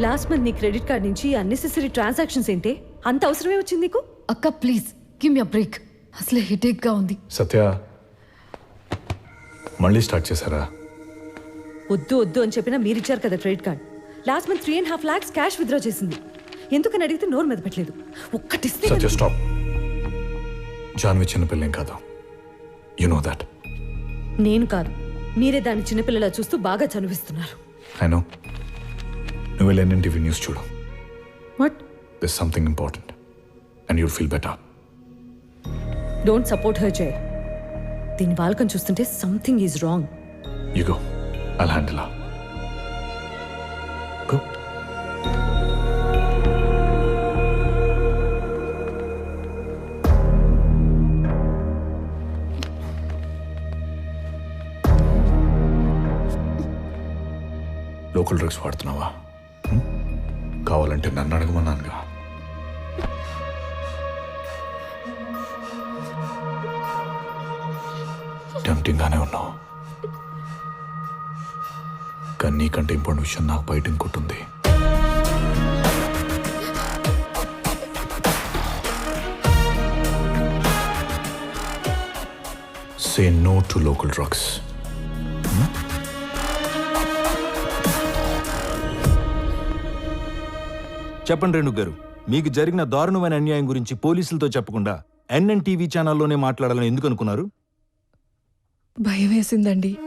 Last month నీ credit card నుంచి unnecessary transactions ఏంటి? అంత అవసరమే వచ్చింది నీకు? అక్క ప్లీజ్ గివ్ మీ బ్రేక్. అసలే హెడేక్గా ఉంది. సత్య మళ్ళీ స్టార్ట్ చేశారా? వద్దు వద్దు అని చెప్పినా మీరు ఇచ్చారు కదా credit card. Last month three and half lakhs cash withdraw చేసింది. ఎందుకని అడిగితే నోరు మీద పెట్టలేదు. ఒక్కటిస్తే సత్య స్టాప్ జాన్వి చిన్నపిల్లేం కాదు. యు నో దాట్ నేను కాదు. మీరే దాన్ని చిన్నపిల్లలా చూస్తూ బాగా చనిపిస్తున్నారు ఐ నో నువ్వు వెళ్ళి ఎన్ఎన్టీవీ న్యూస్ చూడు. What this something important and you'll feel better don't support her Jaya దీని బాల్కం చూస్తుంటే something is wrong you go I'll handle go local drugs వాడుతున్నావా? కావాలంటే నన్ను అడగమన్నానుగా. టెంప్టింగ్ గానే ఉన్నావు. కానీ నీకంటే ఇంపార్టెంట్ విషయం నాకు బయట ఇంకొట్టుంది say no to local drugs చెప్పండి రేణు గారు మీకు జరిగిన దారుణమైన అన్యాయం గురించి పోలీసులతో చెప్పకుండా ఎన్ఎన్ టీవీ ఛానల్లోనే మాట్లాడాలని ఎందుకు అనుకున్నారు? భయం వేసిందండి.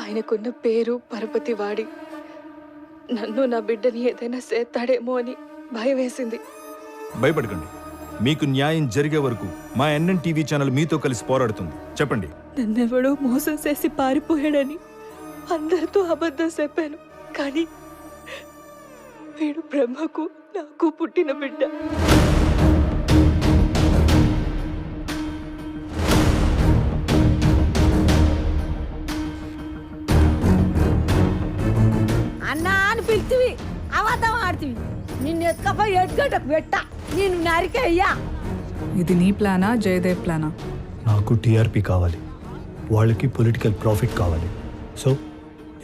ఆయనకున్న పేరు పరపతి వాడి నన్ను నా బిడ్డని ఏదైనా చేస్తాడేమో అని భయం వేసింది. భయపడకండి. మీకు న్యాయం జరిగే వరకు మా ఎన్ఎన్ టీవీ ఛానల్ మీతో కలిసి పోరాడుతుంది. చెప్పండి. నన్నెవడో మోసం చేసి పారిపోయాడని అందరితో అబద్ధం చెప్పాను. కానీ వీడు బ్రహ్మకు నాకు పుట్టిన బిడ్డ. అన్నా అని పిలిచివి అబద్ధం ఆడుతీవి. నిన్ను ఎత్తుకపోయి ఎట్టుగట్టకు పెట్ట. నేను నరికయ్యా ఇది నీ ప్లానా జయదేవ్ ప్లానా? నాకు టీఆర్పీ కావాలి. వాళ్ళకి పొలిటికల్ ప్రాఫిట్ కావాలి. సో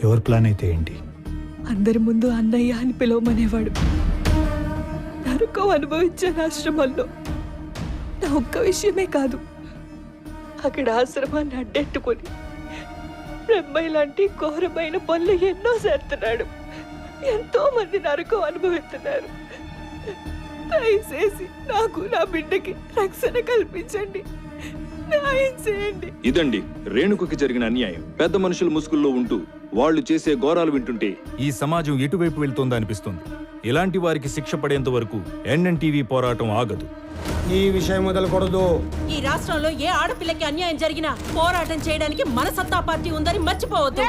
ఎవరి ప్లాన్ అయితే ఏంటి? అందరి ముందు అన్నయ్య అని పిలవమనేవాడు. నరకం అనుభవించిన ఆశ్రమంలో నా ఒక్క విషయమే కాదు అక్కడ ఆశ్రమాన్ని అడ్డెట్టుకొని బ్రహ్మయ్య లాంటి ఘోరమైన పనులు ఎన్నో చేస్తున్నాడు. ఎంతో మంది నరకం అనుభవిస్తున్నారు. దయచేసి నాకు నా బిడ్డకి రక్షణ కల్పించండి. న్యాయం చేయండి. ఇదండి రేణుకకి జరిగిన అన్యాయం. పెద్ద మనుషుల ముసుగుల్లో ఉంటూ వాళ్ళు చేసే ఘోరాలు వింటుంటే ఈ సమాజం ఎటువైపు వెళ్తోందో అనిపిస్తుంది? ఇలాంటి వారికి శిక్ష పడేంత వరకు ఎన్ఎన్ టీవీ పోరాటం ఆగదు. ఈ విషయం మొదలకూడదు ఈ రాష్ట్రంలో ఏ ఆడపిల్లకి అన్యాయం జరిగినా పోరాటం చేయడానికి మన సత్తా పార్టీ ఉందని మర్చిపోవద్దు.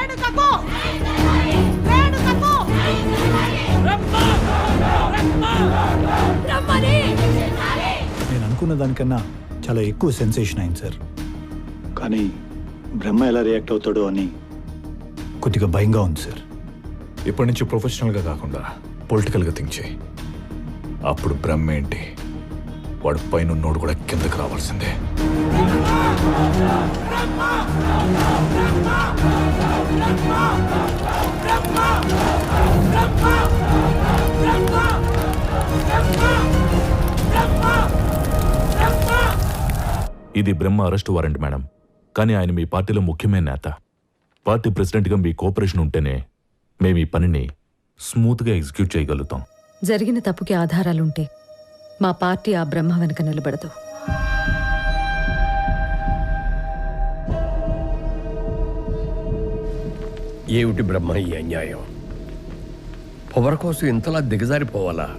నేను అనుకున్న దానికన్నా చాలా ఎక్కువ సెన్సేషన్ అయింది సార్ కానీ బ్రహ్మ ఎలా రియాక్ట్ అవుతాడో అని కొద్దిగా భయంగా ఉంది సార్. ఇప్పటి నుంచి ప్రొఫెషనల్గా కాకుండా పొలిటికల్గా థింక్ చేయి. అప్పుడు బ్రహ్మ ఏంటి? వాడు పైన నోడు కూడా కిందకి రావాల్సిందే. ఇది బ్రహ్మ అరెస్ట్ వారెంట్ మేడం. కానీ ఆయన మీ పార్టీలో ముఖ్యమైన నేత. పార్టీ ప్రెసిడెంట్గా మీ కోఆపరేషన్ ఉంటేనే మేము ఈ పనిని స్మూత్గా ఎగ్జిక్యూట్ చేయగలుగుతాం. జరిగిన తప్పుకి ఆధారాలుంటే మా పార్టీ ఆ బ్రహ్మ వెనక నిలబడదు. ఏమిటి బ్రహ్మ ఈ అన్యాయం? పొగర కోసం ఇంతలా దిగజారిపోవాలా?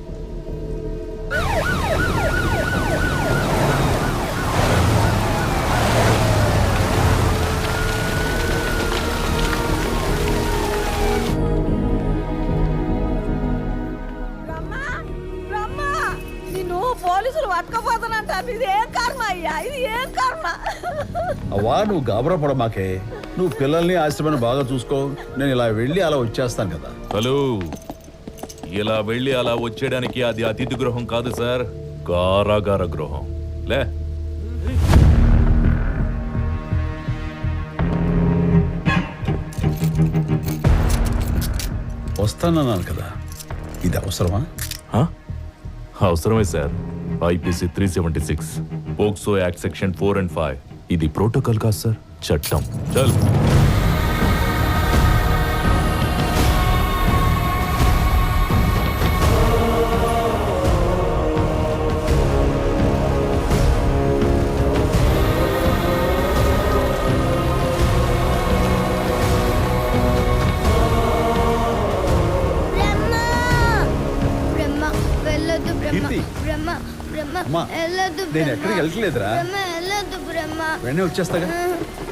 పట్టుకపోతానంటారు ఇది ఏం కర్మ అయ్యా? ఇది ఏం కర్మ? అవ్వా నువ్వు గాబరా పడమాకే. నువ్వు పిల్లల్ని ఆశ్రమాన్ని బాగా చూసుకో. నేను ఇలా వెళ్ళి అలా వచ్చేస్తాను కదా. హలో. ఇలా వెళ్ళి అలా వచ్చేయడానికి అది అతిథి గృహం కాదు సార్. కారాగార గృహం. లే. వస్తానన్నాను కదా. ఇది అవసరమా? హా? అవసరమే sir. IPC three seventy six POCSO act section four and five ఇది ప్రోటోకాల్ కాదు సార్ చట్టం. చల్. నేను బ్రహ్మ. ఎక్కడికి వెళ్ళట్లేదురా. బ్రహ్మ వెళ్ళొద్దు బ్రహ్మ వెంటనే వచ్చేస్తాగా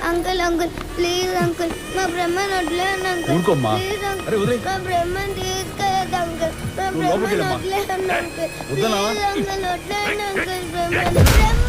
అంకుల్ అంకుల్ ప్లీజ్ అంకుల్ మా బ్రహ్మను వదిలేయండి అంకుల్ ఊరుకోమ్మా. ప్లీజ్ అంకుల్ అరే, వదిలేయ్. మా బ్రహ్మను తీసుకెళ్ళదు అంకుల్ మా నువ్వు లోపలికి బ్రహ్మను వెళ్ళమ్మా. వదిలేయండి అంకుల్? ప్లీజ్ అంకుల్ అంకుల్ బ్రహ్మను బ్రహ్మ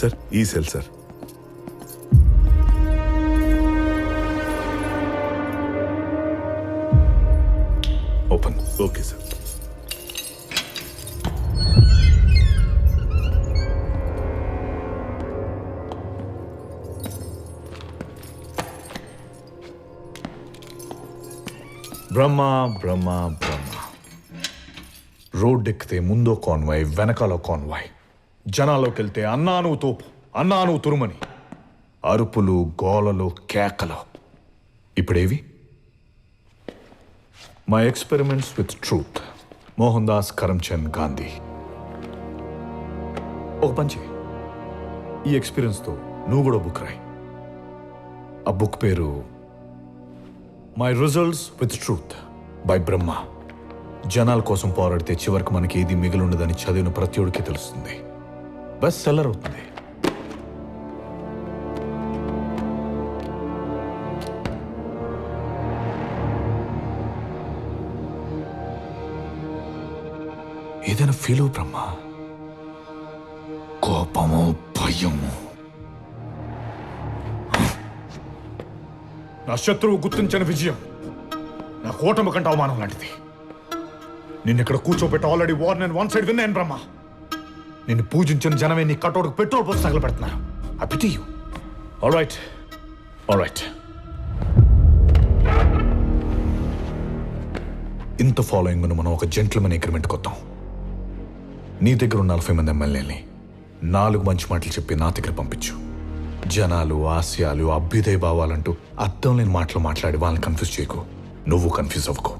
సార్ ఈ cell sir. Open. Okay sir. Brahma Brahma Brahma. Road ఎక్కితే ముందో కాన్వాయ్ వెనకాల కాన్వాయ్. జనాల్లోకి వెళ్తే అన్నాను తోపు అన్నాను తురుమని. అరుపులు గోలలు కేకలు. ఇప్పుడేవి? My experiments with truth Mohandas Karamchand Gandhi. ఒక పంచి ఈ ఎక్స్పీరియన్స్తో నువ్వు కూడా బుక్ రాయి. ఆ బుక్ పేరు my results with truth by Brahma జనాల కోసం పోరాడితే చివరికి మనకి ఏది మిగిలిండదని చదివిన ప్రతి ఒడికి తెలుస్తుంది. బెస్ట్ సెల్లర్ అవుతుంది. ఏదైనా ఫీల్ అవు బ్రహ్మ? కోపము భయము? నా శత్రువు గుర్తించిన విజయం. నా కూటమి కంటే అవమానం లాంటిది. నిన్న ఇక్కడ కూర్చోబెట్టి ఆల్రెడీ వార్ నేను వన్ సైడ్ విన్నాను బ్రహ్మ. నిన్ను పూజించిన జనమే నీ కటోడుకు పెట్రోల్ పోసి తగలబెడుతున్నారు I pity all right all right ఇంత ఫాలోయింగ్ మనం ఒక జెంట్లమెన్ అగ్రిమెంట్కి వద్దాం నీ దగ్గర ఉన్న నలభై మంది ఎమ్మెల్యేని నాలుగు మంచి మాటలు చెప్పి నా దగ్గర పంపించు. జనాలు ఆశయాలు అభ్యుదయ భావాలంటూ అర్థం లేని మాటలు మాట్లాడి వాళ్ళని కన్ఫ్యూజ్ చేయకు. నువ్వు కన్ఫ్యూజ్ అవ్వకు.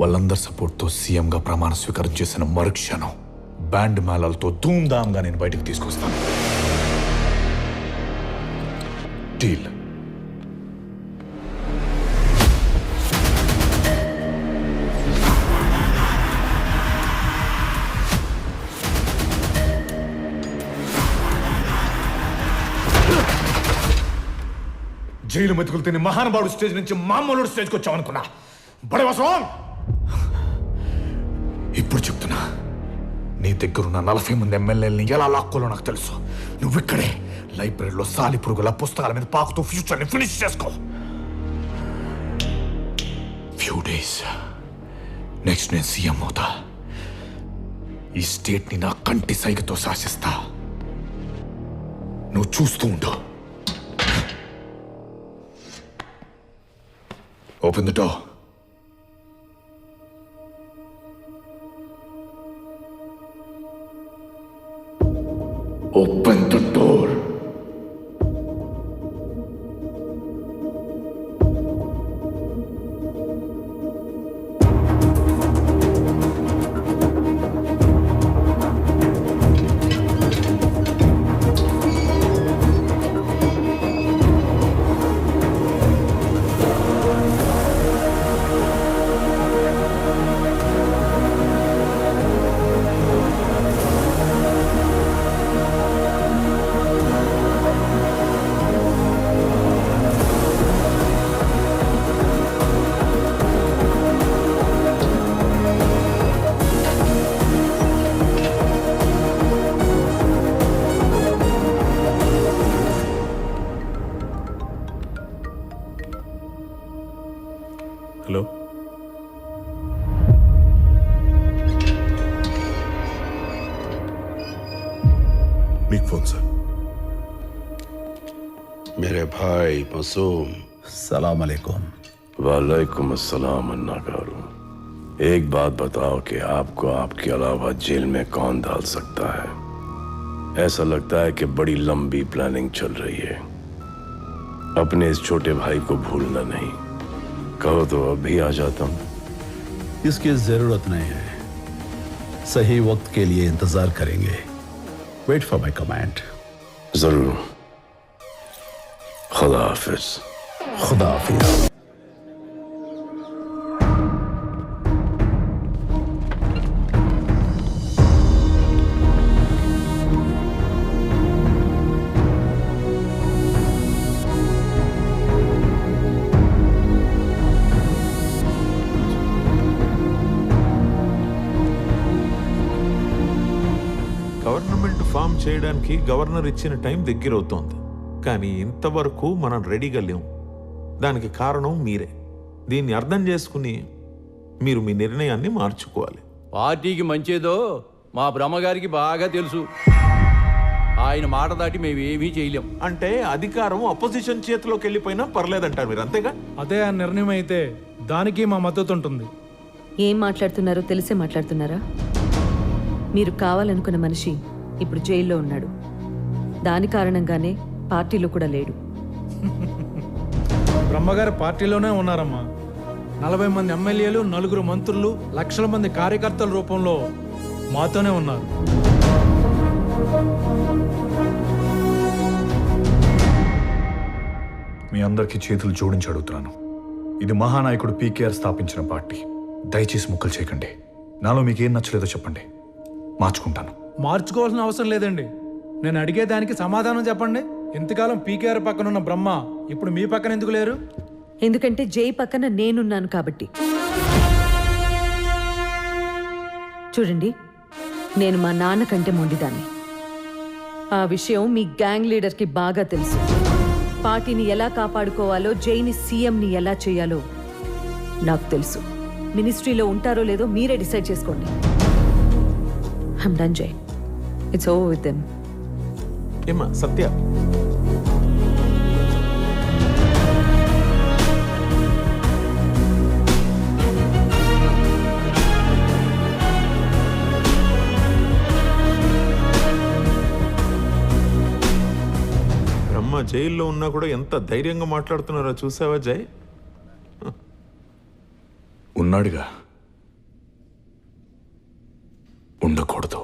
వాళ్ళందరి సపోర్ట్తో సీఎంగా ప్రమాణ స్వీకారం చేసిన మరుక్షణం. బ్యాండ్ మేళాలతో ధూమ్ధామ్గా నేను బయటకు తీసుకొస్తాను. డీల్. జైలు మెతుకులు తిని మహానుభావుడు స్టేజ్ నుంచి మామూలు స్టేజ్కి వచ్చామనుకున్నా బడవసం ఇప్పుడు చెప్తున్నా. నీ దగ్గరున్న నలభై మంది ఎమ్మెల్యేలని ఎలా లాక్కోలో నాకు తెలుసు. నువ్వు ఇక్కడే లైబ్రరీలో సాలి పురుగుల పుస్తకాల మీద పాకుతూ ఫ్యూచర్ని ఫినిష్ చేసుకో. ఫ్యూ డేస్ నెక్స్ట్ నేను సీఎం అవుతా. ఈ స్టేట్ని నా కంటి సైగతో శాసిస్తా. నువ్వు చూస్తూ ఉండు. Open the door Open to मेरे भाई मासूम। सलाम अलैकुम। वालेकुम अस्सलाम अन्ना गारू एक बात बताओ कि आपको आपके अलावा जेल में कौन डाल सकता है? ऐसा लगता है कि बड़ी लंबी प्लानिंग चल रही है। अपने इस छोटे भाई को भूलना नहीं। कहो तो अभी आ जाता हूँ। इसकी ज़रूरत नहीं है। सही वक्त के लिए इंतज़ार करेंगे। वेट फॉर माई कमेंट ज़रूर। Hafız. Huda గవర్నమెంట్ ఫామ్ చేయడానికి గవర్నర్ ఇచ్చిన టైం దగ్గరవుతోంది కానీ ఇంతవరకు మనం రెడీగా లేము దానికి కారణం మీరే. దీన్ని అర్థం చేసుకుని మీరు మీ నిర్ణయాన్ని మార్చుకోవాలి. పార్టీకి మంచేదో మా బ్రహ్మగారికి బాగా తెలుసు. ఆయన మాట దాటి మేము ఏమీ చేయలేం. అంటే అధికారం అపోజిషన్ చేతిలోకి వెళ్ళిపోయినా పర్లేదంటారు మీరు అంతేగా? అదే ఆ నిర్ణయం అయితే దానికి మా మద్దతు ఉంటుంది. ఏం మాట్లాడుతున్నారో తెలిసే మాట్లాడుతున్నారా? మీరు కావాలనుకున్న మనిషి ఇప్పుడు జైల్లో ఉన్నాడు. దాని కారణంగానే పార్టీలో కూడా లేడు. బ్రహ్మగారి పార్టీలోనే ఉన్నారమ్మా. నలభై మంది ఎమ్మెల్యేలు నలుగురు మంత్రులు లక్షల మంది కార్యకర్తల రూపంలో మాతోనే ఉన్నారు. మీ అందరికీ చేతులు జోడించి అడుగుతున్నాను. ఇది మహానాయకుడు పీకేఆర్ స్థాపించిన పార్టీ. దయచేసి ముక్కలు చేయకండి. నాలో మీకు ఏం నచ్చలేదో చెప్పండి. మార్చుకుంటాను. మార్చుకోవాల్సిన అవసరం లేదండి. నేను అడిగే దానికి సమాధానం చెప్పండి. ఇంతకాలం పీకేఆర్ పక్కన ఉన్న బ్రహ్మ ఇప్పుడు మీ పక్కన ఎందుకు లేరు? ఎందుకంటే జై పక్కన నేనున్నాను కాబట్టి. చూడండి నేను మా నాన్న కంటే మొండిదాన్ని. ఆ విషయం మీ గ్యాంగ్ లీడర్కి బాగా తెలుసు. పార్టీని ఎలా కాపాడుకోవాలో జైని సీఎంని ఎలా చేయాలో నాకు తెలుసు. మినిస్ట్రీలో ఉంటారో లేదో మీరే డిసైడ్ చేసుకోండి. హమ్ డన్ జై. It's over with them. ఏమా సత్య. జైల్లో ఉన్నా కూడా ఎంత ధైర్యంగా మాట్లాడుతున్నారో చూసావా జై? ఉన్నాడుగా. ఉండకూడదు.